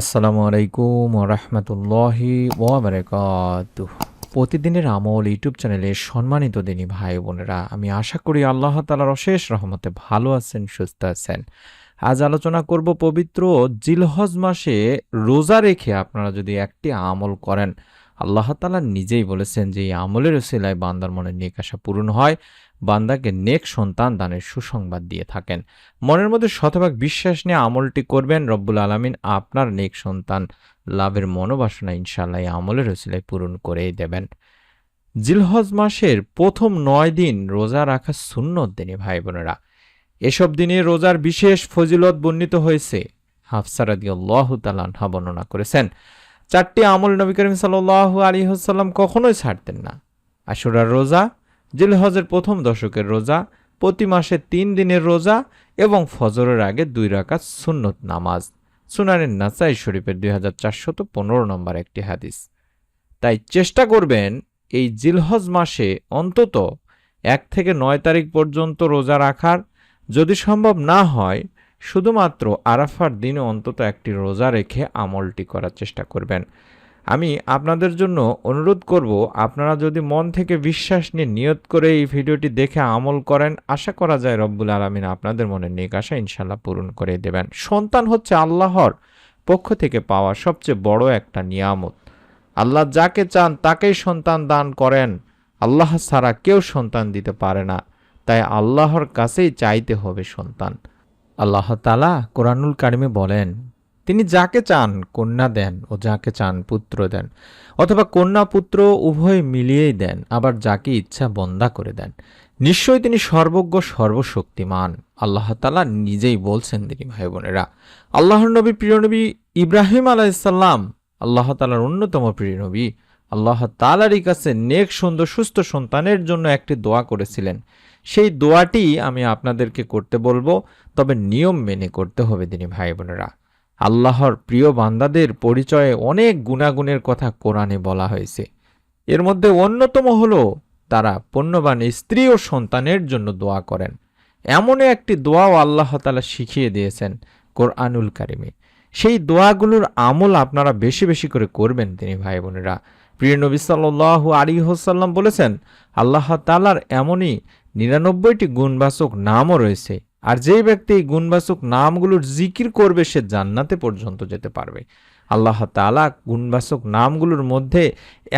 আসসালামু আলাইকুম রহমতুল্লাহি ওবরাকাত প্রতিদিনের আমল ইউটিউব চ্যানেলে সম্মানিত দিনই ভাই বোনেরা, আমি আশা করি আল্লাহ তালার অশেষ রহমতে ভালো আছেন, সুস্থ আছেন। আজ আলোচনা করব পবিত্র জিলহজ মাসে রোজা রেখে আপনারা যদি একটি আমল করেন আল্লাহ তালা নিজেই বলেছেন যে, এই আমলের ওসিলায় বান্দার মনে নেক আশা পূরণ হয়। বান্দাকে নেক সন্তান দানের সুসংবাদ দিয়ে থাকেন। মনের মধ্যে শতভাগ বিশ্বাস নিয়ে আমলটি করবেন রব্বুল আলমিন। আপনার নেক সন্তান লাভের মনোবাসনা ইনশাল্লাহ এই আমলের ওসিলায় পূরণ করেই দেবেন। জিলহজ মাসের প্রথম নয় দিন রোজা রাখা সুন্নত দিনে ভাই বোনেরা এসব দিনে রোজার বিশেষ ফজিলত বর্ণিত হয়েছে। হাফসারাদি আল্লাহ বর্ণনা করেছেন চারটি আমল নবী করিম সাল্লাহ আলী হাসাল্লাম কখনোই ছাড়তেন না। আশুরার রোজা, জিলহজের প্রথম দশকের রোজা, প্রতি মাসে তিন দিনের রোজা এবং ফজরের আগে দুই রাকাত সুন্নত নামাজ। সুনানের নাসাই শরীফের দুই হাজার চারশত পনেরো নম্বর একটি হাদিস। তাই চেষ্টা করবেন এই জিলহজ মাসে অন্তত এক থেকে নয় তারিখ পর্যন্ত রোজা রাখার। যদি সম্ভব না হয় শুধুমাত্র আরাফার দিনে অন্তত একটি রোজা রেখে আমলটি করার চেষ্টা করবেন। আমি আপনাদের জন্য অনুরোধ করব, আপনারা যদি মন থেকে বিশ্বাস নিয়ে নিয়ত করে এই ভিডিওটি দেখে আমল করেন, আশা করা যায় রব্বুল আলমিন আপনাদের মনে নেক আশা ইনশাল্লাহ পূরণ করে দেবেন। সন্তান হচ্ছে আল্লাহর পক্ষ থেকে পাওয়া সবচেয়ে বড় একটা নিয়ামত। আল্লাহ যাকে চান তাকেই সন্তান দান করেন। আল্লাহ ছাড়া কেউ সন্তান দিতে পারে না। তাই আল্লাহর কাছেই চাইতে হবে সন্তান। আল্লাহ তালা কোরআনুল কারিমে বলেন, তিনি যাকে চান কন্যা দেন ও যাকে চান পুত্র দেন, অথবা কন্যা পুত্র উভয় মিলিয়েই দেন, আবার যাকে ইচ্ছা বন্দা করে দেন। নিশ্চয়ই তিনি সর্বজ্ঞ, সর্বশক্তিমান। আল্লাহ তালা নিজেই বলছেন তিনি, ভাই বোনেরা, আল্লাহর নবী প্রিয় নবী ইব্রাহিম আলাইসাল্লাম আল্লাহ তালার অন্যতম প্রিয় নবী। আল্লাহ তালারই কাছে নেক সুন্দর, সুস্থ সন্তানের জন্য একটি দোয়া করেছিলেন। সেই দোয়াটি আমি আপনাদেরকে করতে বলব, তবে নিয়ম মেনে করতে হবে তিনি ভাই বোনেরা। আল্লাহর প্রিয় বান্দাদের পরিচয়ে অনেক গুণাগুণের কথা কোরআনে বলা হয়েছে। এর মধ্যে অন্যতম হলো, তারা পণ্যবান স্ত্রী ও সন্তানের জন্য দোয়া করেন। এমনই একটি দোয়াও আল্লাহ তালা শিখিয়ে দিয়েছেন কোরআনুল কারিমে। সেই দোয়াগুলোর আমল আপনারা বেশি বেশি করে করবেন তিনি ভাই বোনেরা। প্রিয় নবী সাল্লাহ আলী হোসাল্লাম বলেছেন, আল্লাহ তালার এমনই নিরানব্বইটি গুণবাচক নামও রয়েছে। আর যেই ব্যক্তি এই গুণবাচক নামগুলোর জিকির করবে, সে জান্নাতে পর্যন্ত যেতে পারবে। আল্লাহ তালা গুণবাচক নামগুলোর মধ্যে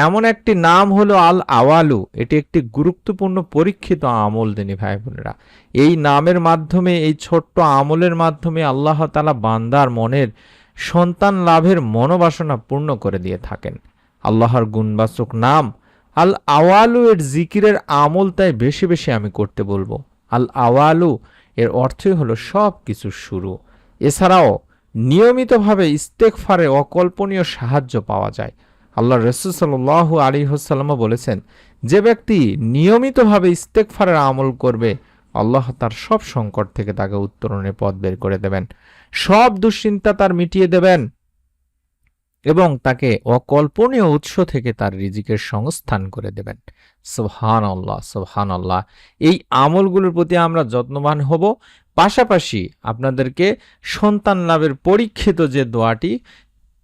এমন একটি নাম হলো আল আওয়ালু এটি একটি গুরুত্বপূর্ণ পরীক্ষিত আমল, দিনী ভাই বোনেরা এই নামের মাধ্যমে, এই ছোট্ট আমলের মাধ্যমে আল্লাহ তালা বান্দার মনের সন্তান লাভের মনোবাসনা পূর্ণ করে দিয়ে থাকেন। আল্লাহর গুণবাচক নাম। আল আওয়ালু এর জিকিরের আমল তাই বেশি বেশি আমি করতে বলব। আল আওয়ালু এর অর্থই হলো সব কিছুর শুরু। এছাড়াও নিয়মিতভাবে ইস্তেকফারে অকল্পনীয় সাহায্য পাওয়া যায়। আল্লাহ রসুল সাল্লাহ আলী হোসাল্লামা বলেছেন, যে ব্যক্তি নিয়মিতভাবে ইস্তেকফারের আমল করবে, আল্লাহ তার সব সংকট থেকে তাকে উত্তরণের পথ বের করে দেবেন। সব দুশ্চিন্তা তার মিটিয়ে দেবেন। এবং তাকে অকল্পনীয় উৎস থেকে তার রিজিকের সংস্থান করে দেবেন। সোহান আল্লাহ সোহান আল্লাহ এই আমলগুলোর প্রতি আমরা যত্নবান হব। পাশাপাশি আপনাদেরকে সন্তান লাভের পরীক্ষিত যে দোয়াটি,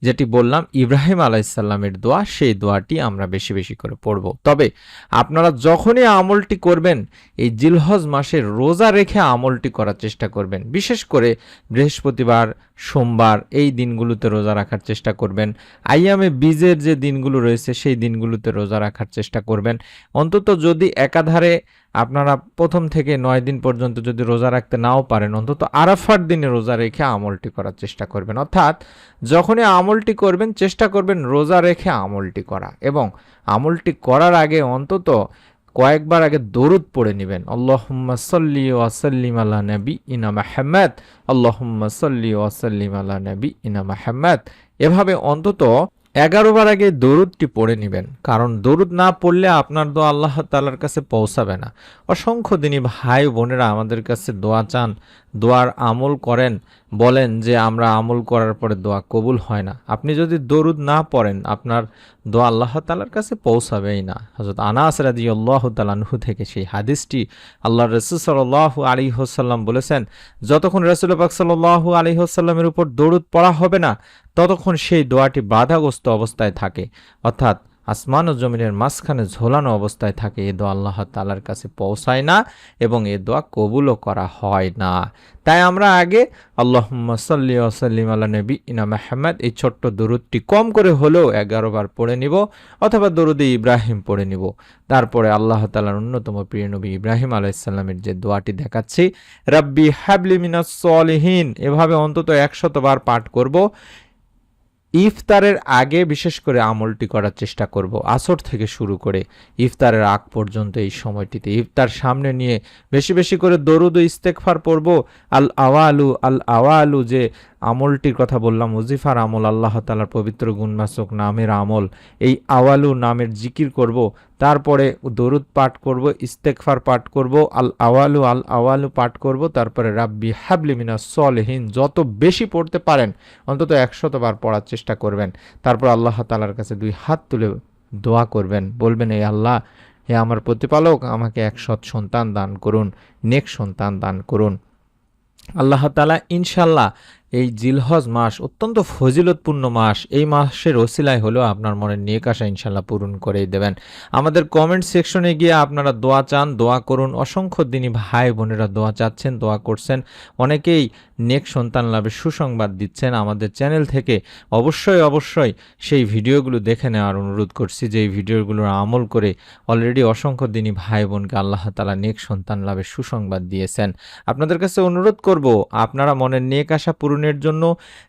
যেটি বললাম ইব্রাহিম আলাইসাল্লামের দোয়া, সেই দোয়াটি আমরা বেশি বেশি করে পড়ব। তবে আপনারা যখনই আমলটি করবেন, এই জিলহজ মাসের রোজা রেখে আমলটি করার চেষ্টা করবেন। বিশেষ করে বৃহস্পতিবার সোমবার এই দিনগুলোতে রোজা রাখার চেষ্টা করবেন। আইয়ামে বীজের যে দিনগুলো রয়েছে, সেই দিনগুলোতে রোজা রাখার চেষ্টা করবেন। অন্তত যদি একাধারে আপনারা প্রথম থেকে নয় দিন পর্যন্ত যদি রোজা রাখতে নাও পারেন, অন্তত আরাফার দিনে রোজা রেখে আমলটি করার চেষ্টা করবেন। অর্থাৎ যখনই আমলটি করবেন, চেষ্টা করবেন রোজা রেখে আমলটি করা এবং আমলটি করার আগে অন্তত কয়েকবার আগে দরুদ পড়ে নেবেন। আল্লাহুম্মা সাল্লি ওয়াসাল্লিম আলা নবী ইনা মাহমদ আল্লাহুম্মা সাল্লি ওয়াসাল্লিম আলা নবী ইনা মাহমদ এভাবে অন্তত এগারো বার আগে দরুদটি পড়ে নেবেন। কারণ দরুদ না পড়লে আপনার দোয়া আল্লাহ তালার কাছে পৌঁছাবে না। অসংখ্য দিনই ভাই বোনেরা আমাদের কাছে দোয়া চান, দোয়ার আমল করেন। বলেন যে আমরা আমল করার পরে দোয়া কবুল হয় না। আপনি যদি দরুদ না পড়েন, আপনার দোয়া আল্লাহ তালার কাছে পৌঁছাবেই না। হজরত আনাস রাজি আল্লাহ তালানহু থেকে সেই হাদিসটি আল্লাহ রসুল সাল্লাহ আলী হোসাল্লাম বলেছেন, যতক্ষণ রসুল পাক সাল্লাহ আলী হোসাল্লামের উপর দরুদ পড়া হবে না, ততক্ষণ সেই দোয়াটি বাধাগ্রস্ত অবস্থায় থাকে। অর্থাৎ আসমান ও জমিনের মাঝখানে ঝোলানো অবস্থায় থাকে, এ দোয়া আল্লাহ তালার কাছে পৌঁছায় না এবং এ দোয়া কবুলও করা হয় না। তাই আমরা আগে আল্লাহ সাল্লি ওসাল্লিম আল্লাহ নবী ইনা মাহমদ এই ছোট্ট দরুদটি কম করে হলেও এগারো বার পড়ে নিব অথবা দরুদে ইব্রাহিম পড়ে নিব। তারপরে আল্লাহ তালার অন্যতম প্রিয় নবী ইব্রাহিম আলাইসাল্লামের যে দোয়াটি দেখাচ্ছি, রাব্বি হাবলি মিনাস সলিহীন এভাবে অন্তত একশতবার পাঠ করব। ইফতারের আগে বিশেষ করে আমলটি করার চেষ্টা করব, আসর থেকে শুরু করে ইফতারের আগ পর্যন্ত এই সময়টিতে। ইফতার সামনে নিয়ে বেশি বেশি করে দরুদ ইস্তেকফার পড়ব। আল আওয়ালু আল আওয়ালু যে আমলটির কথা বললাম, ওজিফার আমল আল্লাহ তালার পবিত্র গুণমাসক নামের আমল। এই আওয়ালু নামের জিকির করব, তারপরে দরুদ পাঠ করব ইস্তেকফার পাঠ করব, আল আওয়ালু আল আওয়ালু পাঠ করব, তারপরে রাব্বি হাবলি মিনা সলহীন, যত বেশি পড়তে পারেন, অন্তত একশতবার পড়ার চেষ্টা করবেন। তারপর আল্লাহ তালার কাছে দুই হাত তুলে দোয়া করবেন, বলবেন এই আল্লাহ, হে আমার প্রতিপালক, আমাকে এক সৎ সন্তান দান করুন, নেক সন্তান দান করুন। আল্লাহ তালা ইনশাল্লাহ এই জিলহজ মাস অত্যন্ত ফজিলতপূর্ণ মাস। এই মাসের ওসিলায় হলেও আপনার মনের নেক আশা ইনশাল্লাহ পূরণ করেই দেবেন। আমাদের কমেন্ট সেকশনে গিয়ে আপনারা দোয়া চান, দোয়া করুন। অসংখ্য দিনই ভাই বোনেরা দোয়া চাচ্ছেন, দোয়া করছেন। অনেকেই নেক সন্তান লাভের সুসংবাদ দিচ্ছেন। আমাদের চ্যানেল থেকে অবশ্যই অবশ্যই সেই ভিডিওগুলো দেখে নেওয়ার অনুরোধ করছি যে এই ভিডিওগুলোর আমল করে অলরেডি অসংখ্য দিনই ভাই বোনকে আল্লাহ তালা নেক সন্তান লাভের সুসংবাদ দিয়েছেন। আপনাদের কাছে অনুরোধ করব, আপনারা মনের নেক আশা পূরণের জন্য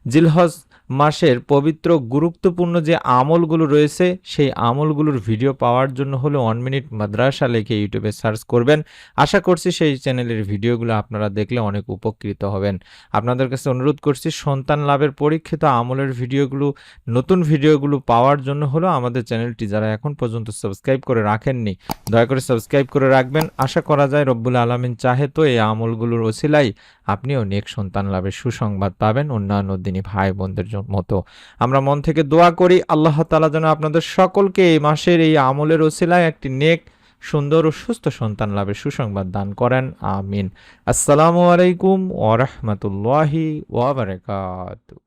জিলহজ মাসের পবিত্র গুরুত্বপূর্ণ যে আমলগুলো রয়েছে, সেই আমলগুলোর ভিডিও পাওয়ার জন্য হলে ওয়ান মিনিট মাদ্রাসা লিখে ইউটিউবে সার্চ করবেন। আশা করছি সেই চ্যানেলের ভিডিওগুলো আপনারা দেখলে অনেক উপকৃত হবেন। আপনাদের কাছে অনুরোধ করছি, সন্তান লাভের পরীক্ষিত আমলের ভিডিওগুলো, নতুন ভিডিওগুলো পাওয়ার জন্য হলো আমাদের চ্যানেলটি যারা এখন পর্যন্ত সাবস্ক্রাইব করে রাখেননি, দয়া করে সাবস্ক্রাইব করে রাখবেন। আশা করা যায় রব্বুল আলমিন চাহে তো এই আমলগুলোর ওসিলাই আপনিও নেক সন্তান লাভের সুসংবাদ পাবেন। অন্যান্য দিনই ভাই বোনদের মতো। আমরা মন থেকে দোয়া করি, আল্লাহ তালা যেন আপনাদের সকলকে এই মাসের এই আমলের ওসিলায় একটি নেক, সুন্দর ও সুস্থ সন্তান লাভের সুসংবাদ দান করেন। আমিন। আসসালামু আলাইকুম ওরহমতুল্লাহি ওয়াবারাকাতু